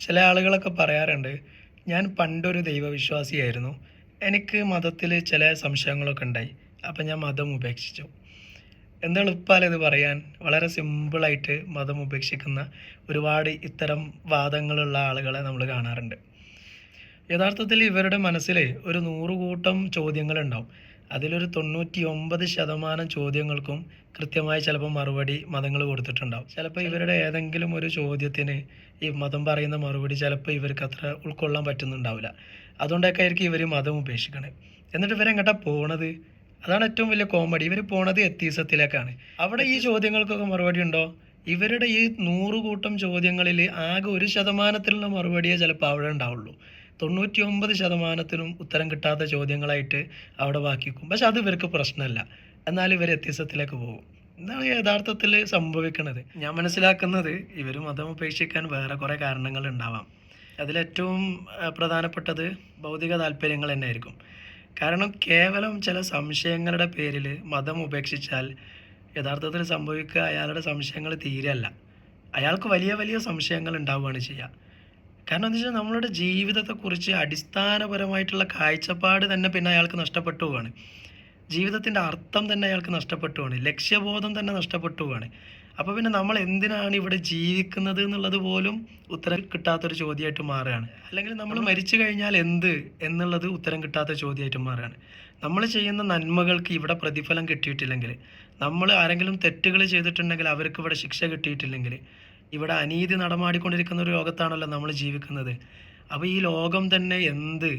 ചില ആളുകളൊക്കെ പറയാറുണ്ട് ഞാൻ പണ്ടൊരു ദൈവവിശ്വാസിയായിരുന്നു. എനിക്ക് മതത്തിൽ ചില സംശയങ്ങളൊക്കെ ഉണ്ടായി. അപ്പം ഞാൻ മതം ഉപേക്ഷിച്ചു. എന്താ എളുപ്പമല്ല ഇത് പറയാൻ? വളരെ സിമ്പിളായിട്ട് മതം ഉപേക്ഷിക്കുന്ന ഒരുപാട് ഇത്തരം വാദങ്ങളുള്ള ആളുകളെ നമ്മൾ കാണാറുണ്ട്. യഥാർത്ഥത്തിൽ ഇവരുടെ മനസ്സിൽ ഒരു നൂറുകൂട്ടം ചോദ്യങ്ങളുണ്ടാവും. അതിലൊരു തൊണ്ണൂറ്റി ഒമ്പത് ശതമാനം ചോദ്യങ്ങൾക്കും കൃത്യമായി ചിലപ്പോൾ മറുപടി മതങ്ങൾ കൊടുത്തിട്ടുണ്ടാവും. ചിലപ്പോൾ ഇവരുടെ ഏതെങ്കിലും ഒരു ചോദ്യത്തിന് ഈ മതം പറയുന്ന മറുപടി ചിലപ്പോൾ ഇവർക്ക് അത്ര ഉൾക്കൊള്ളാൻ പറ്റുന്നുണ്ടാവില്ല. അതുകൊണ്ടൊക്കെ ആയിരിക്കും ഇവർ മതം ഉപേക്ഷിക്കണേ. എന്നിട്ട് ഇവരെങ്ങട്ടാ പോണത്? അതാണ് ഏറ്റവും വലിയ കോമഡി. ഇവർ പോണത് എത്തീസത്തിലേക്കാണ്. അവിടെ ഈ ചോദ്യങ്ങൾക്കൊക്കെ മറുപടി ഉണ്ടോ? ഇവരുടെ ഈ നൂറ് കൂട്ടം ചോദ്യങ്ങളിൽ ആകെ ഒരു ശതമാനത്തിലുള്ള മറുപടിയേ ചിലപ്പോൾ അവിടെ ഉണ്ടാവുള്ളൂ. തൊണ്ണൂറ്റി ഒമ്പത് ശതമാനത്തിനും ഉത്തരം കിട്ടാത്ത ചോദ്യങ്ങളായിട്ട് അവിടെ ബാക്കിക്കും പക്ഷെ അത് ഇവർക്ക് പ്രശ്നമല്ല. എന്നാൽ ഇവർ വ്യത്യസ്തത്തിലേക്ക് പോകും. എന്താണ് യഥാർത്ഥത്തിൽ സംഭവിക്കുന്നത് ഞാൻ മനസ്സിലാക്കുന്നത് ഇവർ മതം ഉപേക്ഷിക്കാൻ വേറെ കുറേ കാരണങ്ങൾ ഉണ്ടാവാം. അതിലേറ്റവും പ്രധാനപ്പെട്ടത് ഭൗതിക താല്പര്യങ്ങൾ തന്നെ ആയിരിക്കും കാരണം കേവലം ചില സംശയങ്ങളുടെ പേരിൽ മതം ഉപേക്ഷിച്ചാൽ യഥാർത്ഥത്തിൽ സംഭവിക്കുക അയാളുടെ സംശയങ്ങൾ തീരെയല്ല. അയാൾക്ക് വലിയ വലിയ സംശയങ്ങൾ ഉണ്ടാവുകയാണ് ചെയ്യുക. കാരണം എന്താ വെച്ചാൽ നമ്മളുടെ ജീവിതത്തെക്കുറിച്ച് അടിസ്ഥാനപരമായിട്ടുള്ള കാഴ്ചപ്പാട് തന്നെ പിന്നെ അയാൾക്ക് നഷ്ടപ്പെട്ടു പോവാണ് ജീവിതത്തിന്റെ അർത്ഥം തന്നെ അയാൾക്ക് നഷ്ടപ്പെട്ടു പോവാണ് ലക്ഷ്യബോധം തന്നെ നഷ്ടപ്പെട്ടു പോവാണ് അപ്പോൾ പിന്നെ നമ്മൾ എന്തിനാണ് ഇവിടെ ജീവിക്കുന്നത് എന്നുള്ളത് പോലും ഉത്തരം കിട്ടാത്തൊരു ചോദ്യമായിട്ട് മാറുകയാണ്. അല്ലെങ്കിൽ നമ്മൾ മരിച്ചു കഴിഞ്ഞാൽ എന്ത് എന്നുള്ളത് ഉത്തരം കിട്ടാത്ത ചോദ്യമായിട്ട് മാറുകയാണ്. നമ്മൾ ചെയ്യുന്ന നന്മകൾക്ക് ഇവിടെ പ്രതിഫലം കിട്ടിയിട്ടില്ലെങ്കിൽ നമ്മൾ ആരെങ്കിലും തെറ്റുകൾ ചെയ്തിട്ടുണ്ടെങ്കിൽ അവർക്ക് ഇവിടെ ശിക്ഷ കിട്ടിയിട്ടില്ലെങ്കിൽ ഇവിടെ അനീതി നടമാടിക്കൊണ്ടിരിക്കുന്ന ഒരു ലോകത്താണല്ലോ നമ്മൾ ജീവിക്കുന്നത്. അപ്പോൾ ഈ ലോകം തന്നെ എന്ത്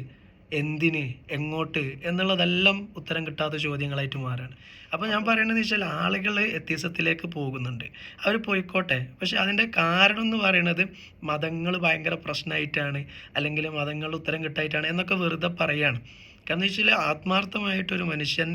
എന്തിന് എങ്ങോട്ട് എന്നുള്ളതെല്ലാം ഉത്തരം കിട്ടാത്ത ചോദ്യങ്ങളായിട്ട് മാറാണ്. അപ്പോൾ ഞാൻ പറയണതെന്ന് വെച്ചാൽ ആളുകൾ എത്തിസത്തിലേക്ക് പോകുന്നുണ്ട്. അവർ പോയിക്കോട്ടെ പക്ഷെ അതിന്റെ കാരണം എന്ന് പറയുന്നത് മതങ്ങൾ ഭയങ്കര പ്രശ്നമായിട്ടാണ് അല്ലെങ്കിൽ മതങ്ങൾ ഉത്തരം കിട്ടായിട്ടാണ് എന്നൊക്കെ വെറുതെ പറയാണ്. കാരണം വെച്ചാൽ ആത്മാർത്ഥമായിട്ടൊരു മനുഷ്യൻ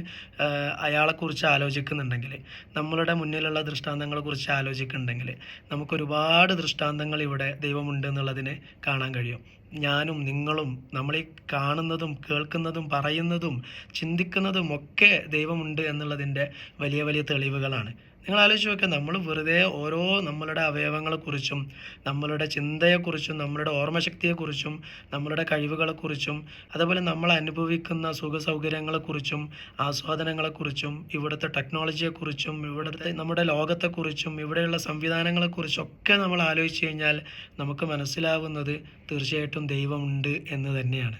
അയാളെക്കുറിച്ച് ആലോചിക്കുന്നുണ്ടെങ്കിൽ നമ്മളുടെ മുന്നിലുള്ള ദൃഷ്ടാന്തങ്ങളെക്കുറിച്ച് ആലോചിക്കുന്നുണ്ടെങ്കിൽ നമുക്കൊരുപാട് ദൃഷ്ടാന്തങ്ങൾ ഇവിടെ ദൈവമുണ്ട് എന്നുള്ളതിനെ കാണാൻ കഴിയും. ഞാനും നിങ്ങളും നമ്മളീ കാണുന്നതും കേൾക്കുന്നതും പറയുന്നതും ചിന്തിക്കുന്നതും ഒക്കെ ദൈവമുണ്ട് എന്നുള്ളതിന്റെ വലിയ വലിയ തെളിവുകളാണ്. നിങ്ങൾ ആലോചിച്ച് നോക്കുക നമ്മൾ വെറുതെ ഓരോ നമ്മളുടെ അവയവങ്ങളെക്കുറിച്ചും നമ്മളുടെ ചിന്തയെക്കുറിച്ചും നമ്മളുടെ ഓർമ്മശക്തിയെക്കുറിച്ചും നമ്മളുടെ കഴിവുകളെക്കുറിച്ചും അതുപോലെ നമ്മൾ അനുഭവിക്കുന്ന സുഖ സൗകര്യങ്ങളെക്കുറിച്ചും ആസ്വാദനങ്ങളെക്കുറിച്ചും ഇവിടുത്തെ ടെക്നോളജിയെക്കുറിച്ചും ഇവിടുത്തെ നമ്മുടെ ലോകത്തെക്കുറിച്ചും ഇവിടെയുള്ള സംവിധാനങ്ങളെക്കുറിച്ചും ഒക്കെ നമ്മൾ ആലോചിച്ച് കഴിഞ്ഞാൽ നമുക്ക് മനസ്സിലാവുന്നത് തീർച്ചയായിട്ടും ദൈവമുണ്ട് എന്ന് തന്നെയാണ്.